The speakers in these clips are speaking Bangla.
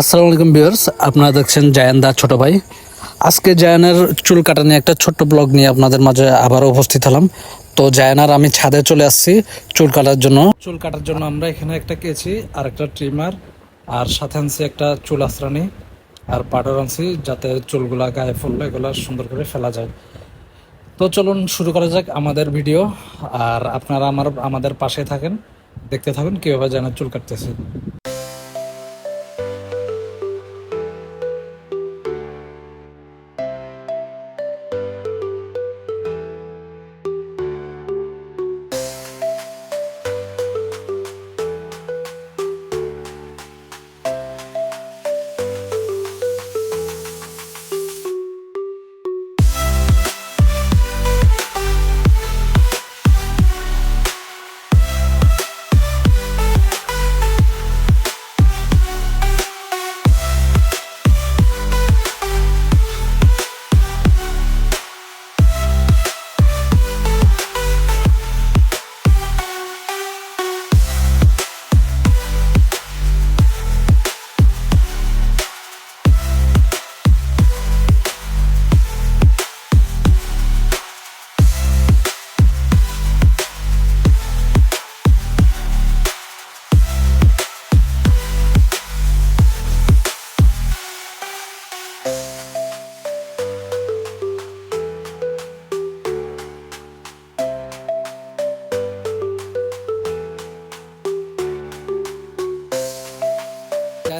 আসসালামু আলাইকুম ভিউয়ার্স, আপনারা দেখছেন জায়ান দা ছোট ভাই। আজকে জায়ানের চুল কাটা নিয়ে একটা ছোট্ট ব্লগ নিয়ে আপনাদের মাঝে আবারও উপস্থিত হলাম। তো জায়ানার আমি ছাদে চলে আসছি চুল কাটার জন্য। চুল কাটার জন্য আমরা এখানে একটা কেছি আর একটা ট্রিমার, আর সাথে আনছি একটা চুল আশ্রানি, আর পাউডার আনছি যাতে চুলগুলা গায়ে ফুললে এগুলো সুন্দর করে ফেলা যায়। তো চলুন শুরু করা যাক আমাদের ভিডিও, আর আপনারা আমার, আমাদের পাশে থাকেন, দেখতে থাকুন কীভাবে জায়ানের চুল কাটতেছি।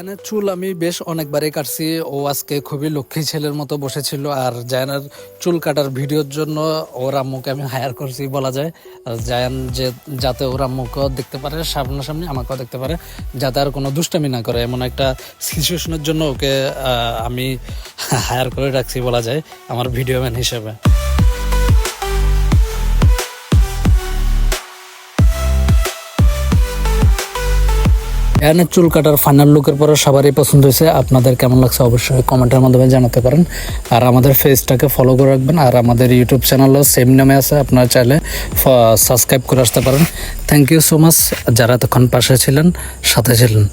জায়ানের চুল আমি বেশ অনেকবারই কাটছি। ও আজকে খুবই লক্ষ্মী ছেলের মতো বসেছিল। আর জায়ানের চুল কাটার ভিডিওর জন্য ওর আম্মুকে আমি হায়ার করছি বলা যায়। আর জায়ান যে, যাতে ওর আম্মুকেও দেখতে পারে, সামনাসামনি আমাকেও দেখতে পারে, যাতে আর কোনো দুষ্টামি না করে। এমন একটা সিচুয়েশনের জন্য ওকে আমি হায়ার করে রাখছি বলা যায় আমার ভিডিও ম্যান হিসেবে। এখানে চুল কাটার ফাইনাল লুকের পরে সবারই পছন্দ হয়েছে। আপনাদের কেমন লাগছে অবশ্যই কমেন্টের মাধ্যমে জানাতে পারেন। আর আমাদের ফেসটাকে ফলো করে রাখবেন। আর আমাদের ইউটিউব চ্যানেলও সেম নামে আছে। আপনারা চাইলে সাবস্ক্রাইব করে আসতে পারেন। থ্যাংক ইউ সো মাচ যারা তখন পাশে ছিলেন, সাথে ছিলেন।